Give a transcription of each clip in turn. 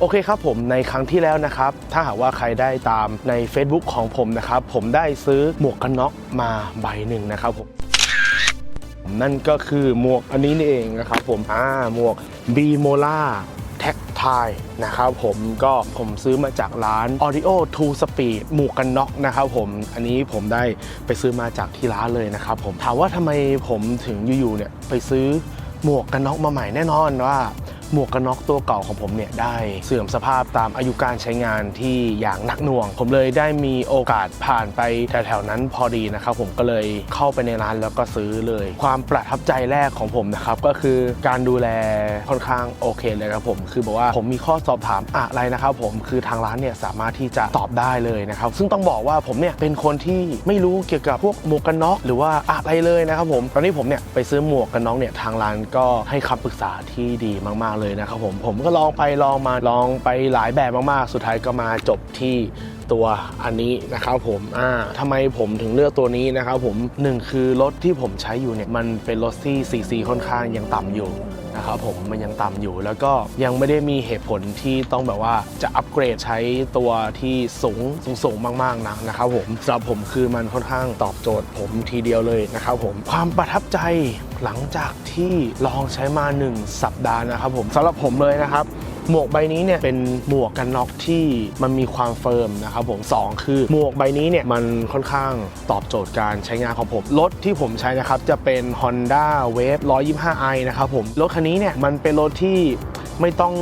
โอเคครับผมในครั้งที่แล้วนะครับ ถ้าหากว่าใครได้ตามใน Facebook ของผมนะครับ ผมได้ซื้อหมวกกันน็อกมาใบหนึ่งนะครับผมนั่นก็คือหมวกอันนี้นี่เองนะครับผมอ่าหมวก b m o l a t a c t i l e นะครับผมก็ผมซื้อมาจากร้าน Audio to Speed หมวกกันน็อกนะครับผมอันนี้ผมได้ไปซื้อมาจากที่ร้านเลยนะครับผมถามว่าทำไมผมถึงอยู่ๆเนี่ยไปซื้อหมวกกันน็อกมาใหม่แน่นอนว่า หมวกกันน็อกตัวเก่าของผมเนี่ยได้เสื่อมสภาพตามอายุการใช้งานที่อย่างหนักหน่วง ผมเลยได้มีโอกาสผ่านไปแถวๆนั้นพอดีนะครับผมก็เลยเข้าไปในร้านแล้วก็ซื้อเลย ความประทับใจแรกของผมนะครับก็คือการดูแลค่อนข้างโอเคเลยครับผมคือบอกว่าผมมีข้อสอบถามอะไรนะครับผมคือทางร้านเนี่ยสามารถที่จะตอบได้เลยนะครับซึ่งต้องบอกว่าผมเนี่ยเป็นคนที่ไม่รู้เกี่ยวกับพวกหมวกกันน็อกหรือว่าอะไรเลยนะครับผมตอนนี้ผมเนี่ยไปซื้อหมวกกันน็อกเนี่ยทางร้านก็ให้คำปรึกษาที่ดีมากๆเลยนะครับผมผมก็ลองไปลองมาลองไปหลายแบบมากๆ สุดท้ายก็มาจบที่ ตัวอันนี้นะครับผมอ่าทำไมผมถึงเลือกตัวนี้นะครับผมหนึ่งคือรถที่ผมใช้อยู่เนี่ยมันเป็นรถที่ CC ค่อนข้างยังต่ำอยู่นะครับผมมันยังต่ำอยู่แล้วก็ยังไม่ได้มีเหตุผลที่ต้องแบบว่าจะอัปเกรดใช้ตัวที่สูงสูงสูงมากๆนะนะครับผมสำหรับผมคือมันค่อนข้างตอบโจทย์ผมทีเดียวเลยนะครับผมความประทับใจหลังจากที่ลองใช้มา 1 สัปดาห์นะครับผมสำหรับผมเลยนะครับ หมวกใบนี้เนี่ยเป็นหมวกกันน็อกที่มันมีความเฟิร์มนะครับผมสองคือหมวกใบนี้เนี่ยมันค่อนข้างตอบโจทย์การใช้งานของผม รถที่ผมใช้นะครับจะเป็น Honda Wave 125i นะครับผมรถคันนี้เนี่ยมันเป็นรถที่ไม่ต้อง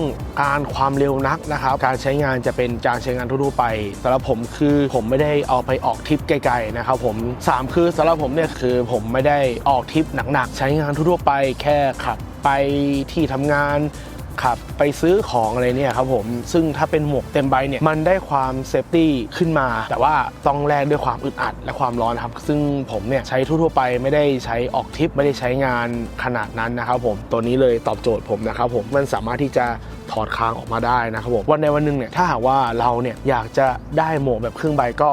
การความเร็วนักนะครับ การใช้งานจะเป็นการใช้งานทั่วไปสำหรับผมคือผมไม่ได้เอาไปออกทริปไกลๆนะครับผมสามคือสำหรับผมเนี่ยคือผมไม่ได้ออกทริปหนักๆ ใช้งานทั่วไป แค่ขับไปที่ทำงาน ขับไปซื้อของอะไรเนี่ยครับผมซึ่งถ้าเป็นหมวกเต็มใบเนี่ยมันได้ความเซฟตี้ขึ้นมา แต่ว่าต้องแลกด้วยความอึดอัดและความร้อนครับ ซึ่งผมเนี่ยใช้ทั่วๆไปไม่ได้ใช้ออกทริปไม่ได้ใช้งานขนาดนั้นนะครับผมตัวนี้เลยตอบโจทย์ผมนะครับผมมันสามารถที่จะถอดคางออกมาได้นะครับผมวันในวันหนึ่งเนี่ยถ้าหากว่าเราเนี่ยอยากจะได้หมวกแบบครึ่งใบก็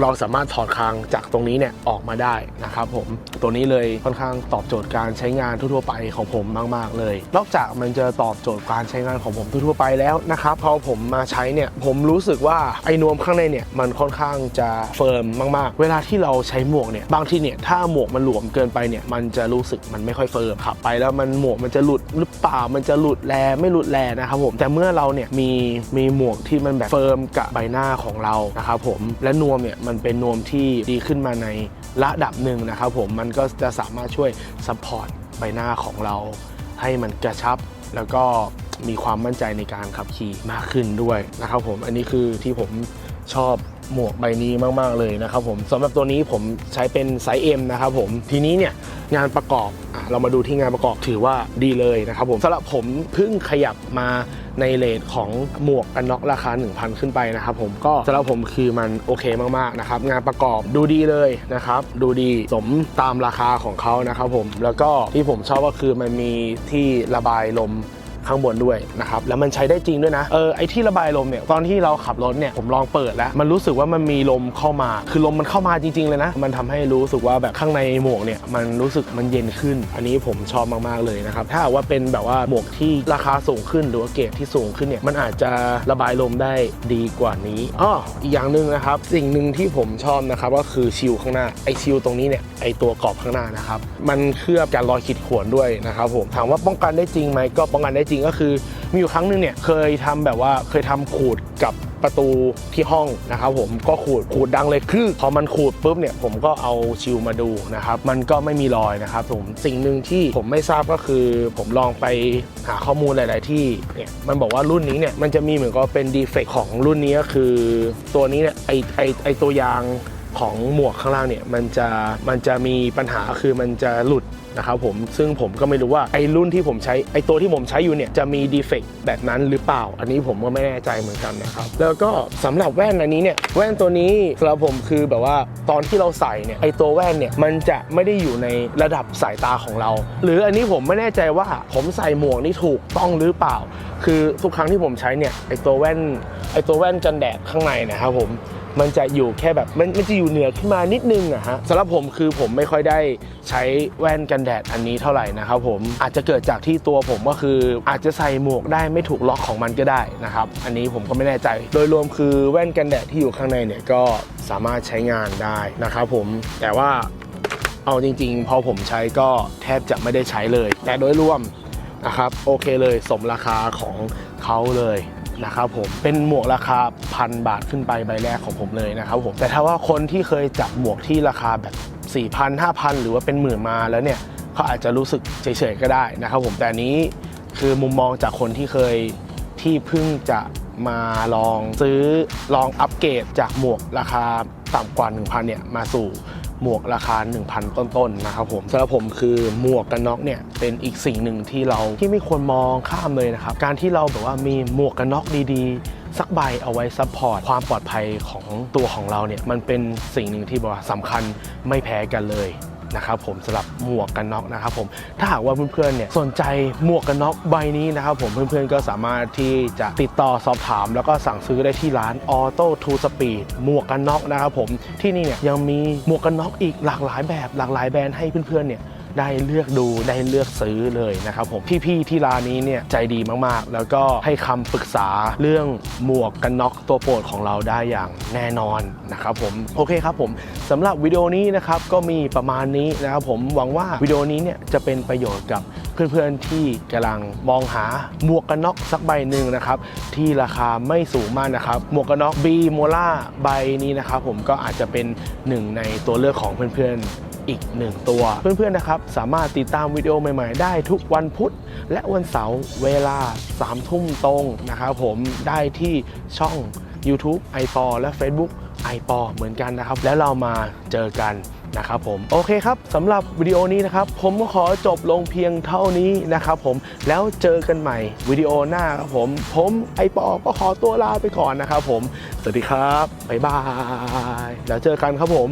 เราสามารถถอดคางจากตรงนี้เนี่ยออกมาได้นะครับผมตัวนี้เลยค่อนข้างตอบโจทย์การใช้งานทั่วๆไปของผมมาก ๆ เลย นอกจากมันจะตอบโจทย์การใช้งานของผมทั่วๆไปแล้วนะครับพอผมมาใช้เนี่ยผมรู้สึกว่าไอ้นวมข้างในเนี่ยมันค่อนข้างจะเฟิร์มมากๆ เวลาที่เราใช้หมวกเนี่ยบางทีเนี่ยถ้าหมวกมันหลวมเกินไปเนี่ยมันจะรู้สึกมันไม่ค่อยเฟิร์มขับไปแล้วมันหมวกมันจะหลุดหรือเปล่ามันจะหลุดแลไม่หลุดแลนะครับผมแต่เมื่อเราเนี่ยมีมีหมวกที่มันแบบเฟิร์มกับใบหน้าของเรานะครับผมและนวมเนี่ยมันเป็นนวมที่ดีขึ้นมาในระดับหนึ่งนะครับผมมันก็จะสามารถช่วยซัพพอร์ตใบหน้าของเรา ให้มันกระชับแล้วก็มีความมั่นใจในการขับขี่มากขึ้นด้วยนะครับผมอันนี้คือที่ผมชอบหมวกใบนี้มากๆเลยนะครับผมสำหรับตัวนี้ผมใช้เป็นไซส์ M นะครับผมทีนี้เนี่ยงานประกอบอเรามาดูที่งานประกอบถือว่าดีเลยนะครับผมสำหรับผมเพิ่งขยับมา ในเลทของหมวกกันน็อกราคา 1,000 ขึ้นไปนะครับผมก็สำหรับผมคือมันโอเคมากๆนะครับงานประกอบดูดีเลยนะครับดูดีสมตามราคาของเขานะครับผมแล้วก็ที่ผมชอบก็คือมันมีที่ระบายลม ข้างบนด้วยนะครับแล้วมันใช้ได้จริงด้วยนะเออไอที่ระบายลมเนี่ยตอนที่เราขับรถเนี่ยผมลองเปิดแล้ว มันรู้สึกว่ามันมีลมเข้ามา คือลมมันเข้ามาจริง ๆ เลยนะ มันทำให้รู้สึกว่าแบบข้างในหมวกเนี่ยมันรู้สึกมันเย็นขึ้น อันนี้ผมชอบมากๆเลยนะครับถ้าว่าเป็นแบบว่าหมวกที่ราคาสูงขึ้นหรือว่าเกรดที่สูงขึ้นเนี่ยมันอาจจะระบายลมได้ดีกว่านี้อ้ออีกอย่างหนึ่งนะครับสิ่งหนึ่งที่ผมชอบนะครับก็คือชิลข้างหน้าไอชิลตรงนี้เนี่ยไอตัวกรอบข้างหน้านะครับมันเคลือบการรอยขีดข่วนด้วยนะครับผมถามว่าป้องกันได้จริงไหมก็ป้องกันได้ริงก็คือมีอยู่ครั้งหนึงเนี่ยเคยทำแบบว่าเคยทำขูดกับประตูที่ห้องนะครับผมก็ขูดขูดดังเลยคือพอมันขูดปุ๊บเนี่ยผมก็เอาชิลมาดูนะครับมันก็ไม่มีรอยนะครับผมสิ่งหนึ่งที่ผมไม่ทราบก็คือ ผมลองไปหาข้อมูลหลาย ๆ ที่เนี่ยมันบอกว่ารุ่นนี้เนี่ยมันจะมีเหมือนกับเป็นดีเฟกของรุ่นนี้ก็คือ ตัวนี้เนี่ยไอไอไอตัวยาง ของหมวกข้างล่างเนี่ยมันจะมันจะมีปัญหาคือมันจะหลุดนะครับผมซึ่งผมก็ไม่รู้ว่าไอ้รุ่นที่ผมใช้ไอ้ตัวที่ผมใช้อยู่เนี่ยจะมีดีเฟกต์แบบนั้นหรือเปล่า อันนี้ผมก็ไม่แน่ใจเหมือนกันนะครับแล้วก็สำหรับแว่นอันนี้เนี่ยแว่นตัวนี้สำหรับผมคือแบบว่าตอนที่เราใส่เนี่ยไอ้ตัวแว่นเนี่ยมันจะไม่ได้อยู่ในระดับสายตาของเรา หรืออันนี้ผมไม่แน่ใจว่าผมใส่หมวกนี่ถูกต้องหรือเปล่า คือทุกครั้งที่ผมใช้เนี่ยไอ้ตัวแว่นไอ้ตัวแว่นกันแดดข้างในนะครับผม มันจะอยู่แค่แบบมันมันจะอยู่เหนือขึ้นมานิดนึงอะฮะสำหรับผมคือผมไม่ค่อยได้ใช้แว่นกันแดดอันนี้เท่าไหร่นะครับผมอาจจะเกิดจากที่ตัวผมก็คือ อาจจะใส่หมวกได้ไม่ถูกล็อกของมันก็ได้นะครับอันนี้ผมก็ไม่แน่ใจ โดยรวมคือแว่นกันแดดที่อยู่ข้างในเนี่ยก็สามารถใช้งานได้นะครับผมแต่ว่าเอาจริง ๆ พอผมใช้ก็แทบจะไม่ได้ใช้เลย แต่โดยรวมนะครับโอเคเลยสมราคาของ เขาเลยนะครับผมเป็นหมวกราคาพันบาทขึ้นไปใบแรกของผมเลยนะครับผมแต่ถ้าว่าคนที่เคยจับหมวกที่ราคาแบบ4,000 5,000 หรือว่าเป็นหมื่นมาแล้วเนี่ยเขาอาจจะรู้สึกเฉยๆก็ได้นะครับผมแต่นนี้คือมุมมองจากคนที่เคยที่เพิ่งจะมาลองซื้อลองอัปเกรดจากหมวกราคาต่ำกว่า 1,000เนี่ยมาสู่ หมวกราคา 1,000 ต้นๆนะครับผมสำหรับผมคือหมวกกันน็อกเนี่ยเป็นอีกสิ่งหนึ่งที่เราที่ไม่ควรมองข้ามเลยนะครับการที่เราแบบว่ามีหมวกกันน็อกดีๆสักใบเอาไว้ซัพพอร์ตความปลอดภัยของตัวของเราเนี่ยมันเป็นสิ่งหนึ่งที่บอกว่าสำคัญไม่แพ้กันเลย นะครับผมสำหรับหมวกกันน็อกนะครับผมถ้าหากว่าเพื่อนๆเนี่ยสนใจหมวกกันน็อกใบนี้นะครับผมเพื่อนๆก็สามารถที่จะติดต่อสอบถาม แล้วก็สั่งซื้อได้ที่ร้านออโต้ทูสปีดหมวกกันน็อกนะครับผมที่นี่เนี่ยยังมีหมวกกันน็อกอีกหลากหลายแบบหลากหลายแบรนด์ให้เพื่อนๆเนี่ย ได้เลือกดูได้เลือกซื้อเลยนะครับผมพี่ๆที่ร้านนี้เนี่ยใจดีมากๆ แล้วก็ให้คำปรึกษาเรื่องหมวกกันน็อกตัวโปรดของเราได้อย่างแน่นอนนะครับผมโอเคครับผมสำหรับวิดีโอนี้นะครับก็มีประมาณนี้นะครับผมหวังว่าวิดีโอนี้เนี่ยจะเป็นประโยชน์กับเพื่อนๆที่กำลังมองหาหมวกกันน็อกสักใบหนึ่งนะครับที่ราคาไม่สูงมากนะครับหมวกกันน็อกบีโมล่าใบนี้นะครับผมก็อาจจะเป็นหนึ่งในตัวเลือกของเพื่อนๆ อีกหนึ่งตัว เพื่อนๆนะครับสามารถติดตามวิดีโอใหม่ๆ ได้ทุกวันพุธและวันเสาร์เวลา3ทุ่มตรงนะครับผมได้ที่ช่อง YouTube i p o และ Facebook i p o เหมือนกันนะครับ แล้วเรามาเจอกันนะครับผมโอเคครับสำหรับวิดีโอนี้นะครับ ผมก็ขอจบลงเพียงเท่านี้นะครับผมแล้วเจอกันใหม่วิดีโอหน้าครับผม ผมไอปอก็ขอตัวลาไปก่อนนะครับผม สวัสดีครับ บ๊ายบาย แล้วเจอกันครับผม